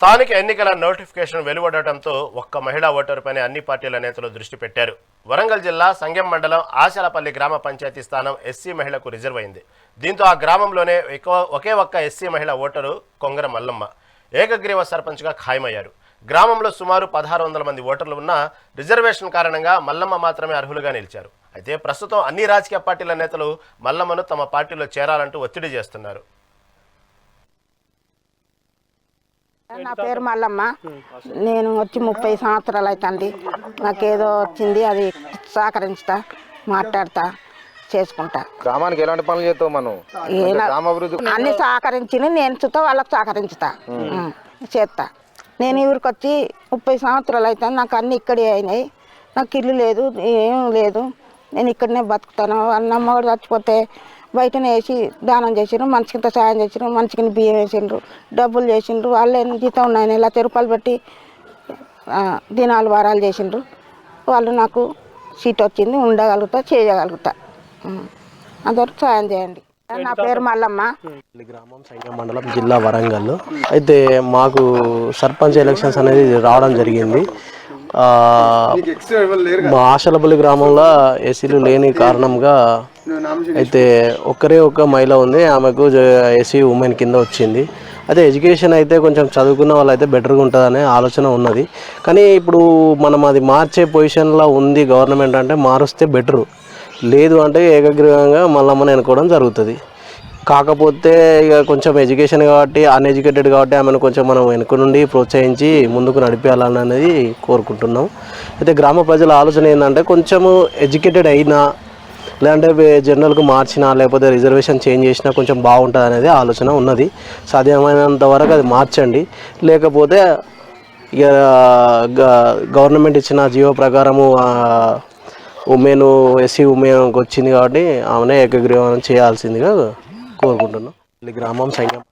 స్థానిక ఎన్నికల నోటిఫికేషన్ వెలువడటంతో ఒక్క మహిళా ఓటరుపైనే అన్ని పార్టీల నేతలు దృష్టి పెట్టారు. వరంగల్ జిల్లా సంగెం మండలం ఆశలపల్లి గ్రామ పంచాయతీ స్థానం ఎస్సీ మహిళకు రిజర్వ్ అయింది. దీంతో ఆ గ్రామంలోనే ఒకే ఒక్క ఎస్సీ మహిళ ఓటరు కొంగర మల్లమ్మ ఏకగ్రీవ సర్పంచ్గా ఖాయమయ్యారు. గ్రామంలో సుమారు పదహారు వందల మంది ఓటర్లు ఉన్నా రిజర్వేషన్ కారణంగా మల్లమ్మ మాత్రమే అర్హులుగా నిలిచారు. అయితే ప్రస్తుతం అన్ని రాజకీయ పార్టీల నేతలు మల్లమ్మను తమ పార్టీలో చేరాలంటూ ఒత్తిడి చేస్తున్నారు. నా పేరు మల్లమ్మ. నేను వచ్చి ముప్పై సంవత్సరాలు అవుతుంది నాకేదో వచ్చింది అది సహకరించుతా మాట్లాడతా చేసుకుంటా. గ్రామానికి ఎలాంటి పనులు చేస్తావు మనం? గ్రామాభివృద్ధి అన్ని సహకరించి నేను చుట్టా వాళ్ళకి సహకరించుతా. ఉం, చేస్తా. నేను ఊరికి వచ్చి ముప్పై సంవత్సరాలు అవుతుంది నాకు అన్ని ఇక్కడే అయినాయి. నాకు ఇల్లు లేదు ఏం లేదు. నేను ఇక్కడనే బతుకుతాను. వాళ్ళ అమ్మవాడు చచ్చిపోతే బయటనే వేసి దానం చేసిండ్రు మనిషికింత సాయం చేసిండ్రు మనిషికి బియ్యం వేసిండ్రు డబ్బులు చేసిండ్రు వాళ్ళే జీతం ఉన్నాయి లక్ష రూపాయలు పెట్టి దినాలు వారాలు చేసిండ్రు. వాళ్ళు నాకు సీట్ వచ్చింది ఉండగలుగుతా చేయగలుగుతా. అందరూ సాయం చేయండి. నా పేరు మల్లమ్మ. గ్రామం సంగం మండలం జిల్లా వరంగల్. అయితే మాకు సర్పంచ్ ఎలక్షన్స్ అనేది రావడం జరిగింది. ఆశలపల్లి గ్రామంలో ఎస్సీలు లేని కారణంగా అయితే ఒక్కరే ఒక్క మహిళ ఉంది. ఆమెకు ఎస్సీ ఉమెన్ కింద వచ్చింది. అదే ఎడ్యుకేషన్ అయితే కొంచెం చదువుకున్న వాళ్ళు అయితే బెటర్గా ఉంటుందనే ఆలోచన ఉన్నది. కానీ ఇప్పుడు మనం అది మార్చే పొజిషన్లో ఉంది గవర్నమెంట్ అంటే మారుస్తే బెటరు లేదు అంటే ఏకగ్రీవంగా మళ్ళమ్మని ఎన్నుకోవడం జరుగుతుంది. కాకపోతే ఇక కొంచెం ఎడ్యుకేషన్ కాబట్టి అన్ఎడ్యుకేటెడ్ కాబట్టి ఆమెను కొంచెం మనం వెనుక నుండి ప్రోత్సహించి ముందుకు నడిపించాలని అనేది కోరుకుంటున్నాం. అయితే గ్రామ ప్రజల ఆలోచన ఏంటంటే కొంచెము ఎడ్యుకేటెడ్ అయినా లేదంటే జనరల్కు మార్చినా లేకపోతే రిజర్వేషన్ చేంజ్ చేసినా కొంచెం బాగుంటుంది అనేది ఆలోచన ఉన్నది. సాధ్యమైనంత వరకు అది మార్చండి. లేకపోతే ఇక గ- గవర్నమెంట్ ఇచ్చిన జియో ప్రకారము ఉమెన్ ఎస్సీ ఉమెన్కి వచ్చింది కాబట్టి ఆమెనే ఏకగ్రీవం చేయాల్సిందిగా కోరుకుంటున్నాం గ్రామం సంఘం